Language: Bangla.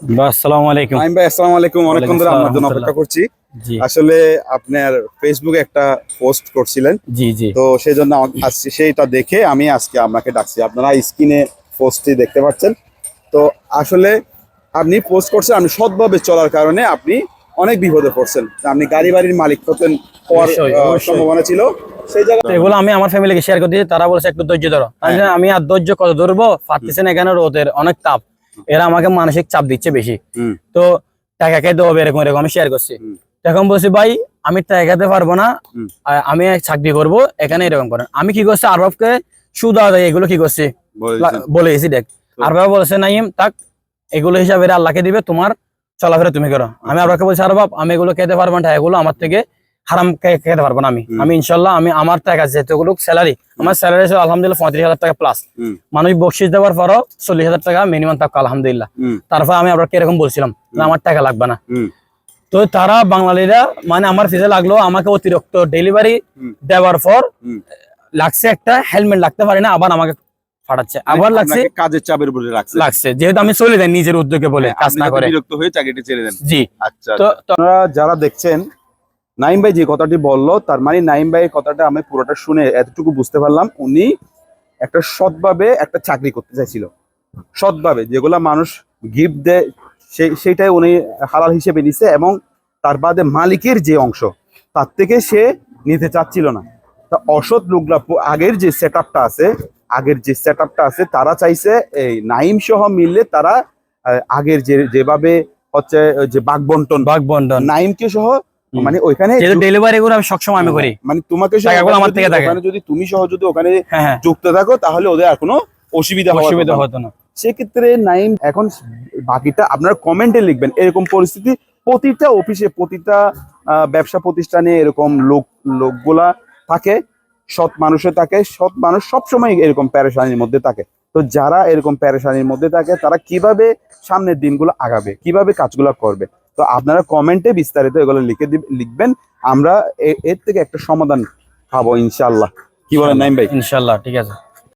আসসালামু আলাইকুম। নাইম ভাই আসসালামু আলাইকুম। অনেকক্ষণ ধরে আপনার জন্য অপেক্ষা করছি। আসলে আপনার ফেসবুকে একটা পোস্ট করছিলেন। জি জি। তো সেই জন্য আজকে সেইটা দেখে আমি আজকে আপনাকে ডাকছি। আপনারা স্ক্রিনে পোস্টটি দেখতে পাচ্ছেন। তো আসলে আপনি পোস্ট করছেন আপনি সৎভাবে চলার কারণে আপনি অনেক বিপদে পড়ছেন। আপনি গাড়ি বাড়ির মালিক হতেন হওয়ার। সম্ভাবনা ছিল। সেই জায়গায় এগুলো আমি আমার ফ্যামিলিকে শেয়ার করে দিয়েছি তারা বলছে একটু ধৈর্য ধরো। আমি আমি আর ধৈর্য কত ধরবো? পারতেছেন এখানে রোদের অনেক তাপ। এরা আমাকে মানসিক চাপ দিচ্ছে বেশি। তো টাকা খাইতে হবে এরকম এরকম আমি শেয়ার করছি। তখন বলছি ভাই আমি টাকা খাইতে পারব না। আমি চাকরি করব এখানে এরকম করেন। আমি কি করছি আরবাবকে সুদা দেয় এগুলো কি করছি। বলে গেছি দেখ। আর বাবা বলেছে নাইম তাক এগুলো হিসাবে আল্লাহকে দিবে তোমার চলাফেরা তুমি করো। আমি আরবাবকে বলছি আর বাপ আমি এগুলো খেতে পারব না এগুলো আমার থেকে হারাম খেতে পারব না আমি। আমি ইনশাল্লাহ আমি আমার টাকা যেহেতুগুলো স্যালারি আমার স্যালারি ছিল আলহামদুলিল্লাহ পঁয়ত্রিশ হাজার টাকা প্লাস মানুষ বকশিস দেওয়ার পরও চল্লিশ হাজার টাকা মিনিমাম থাকো আলহামদুলিল্লাহ। হুম, তারপর আমি আবার এরকম বলছিলাম আমার টাকা লাগবে না। তো তারা বাঙালিরা মানে আমার ফিজে লাগল আমাকে অতিরিক্ত ডেলিভারি দেওয়ার পর লাগছে একটা হেলমেট লাগতে পারে না আবার আমাকে ফাটাচ্ছে। আবার লাগছে কাজের চাপের উপরে লাগছে। যেহেতু আমি চলে যাই নিজের উদ্যোগে বলে কাজ না করে। বিরক্ত হয়ে চাকরিটা ছেড়ে দেন। জি। আচ্ছা তো তো- আপনারা যারা দেখছেন নাইম ভাই যে কথাটি বলল তার মানে নাইম ভাই কথাটা আমি পুরোটা শুনে এতটুকু বুঝতে পারলাম উনি একটা সৎভাবে একটা চাকরি করতে চাইছিল সৎভাবে যেগুলা মানুষ গিফট দেয় সেই সেইটাই উনি হালাল হিসেবে নিছে এবং তার বাদে মালিকের যে অংশ তার থেকে সে নিতে চাচ্ছিল না তা অসৎ লোকরা আগের যে সেট আছে আগের যে সেট আছে তারা চাইছে এই নাইম সহ মিললে তারা আগের যে যেভাবে হচ্ছে যে বাঘ বন্টন বাঘ বন্টন নাইমকে সহ। মানে ওইখানে যেহেতু ডেলিভারি গুলো আমি সবসময় আমি করি। মানে তোমাকে আমার থেকে থাকে। ওখানে যদি তুমি সহ যদি ওখানে হ্যাঁ হ্যাঁ। যুক্ত থাকো তাহলে ওদের আর কোনো অসুবিধা অসুবিধা হতো না। সেক্ষেত্রে নাইম এখন বাকিটা আপনারা কমেন্টে লিখবেন এরকম পরিস্থিতি। প্রতিটা অফিসে প্রতিটা ব্যবসা প্রতিষ্ঠানে এরকম লোক লোকগুলা থাকে সৎ মানুষে থাকে সৎ মানুষ সবসময় এরকম প্যারেশানির মধ্যে থাকে। তো যারা এরকম প্যারেশানির মধ্যে থাকে তারা কীভাবে সামনের দিনগুলো আগাবে কীভাবে কাজগুলো করবে? তো আপনারা কমেন্টে বিস্তারিত এগুলো লিখে লিখবেন। আমরা এর থেকে একটা সমাধান পাবো ইনশাল্লাহ কি বলেন নাইম ভাই? ইনশাল্লাহ ঠিক আছে।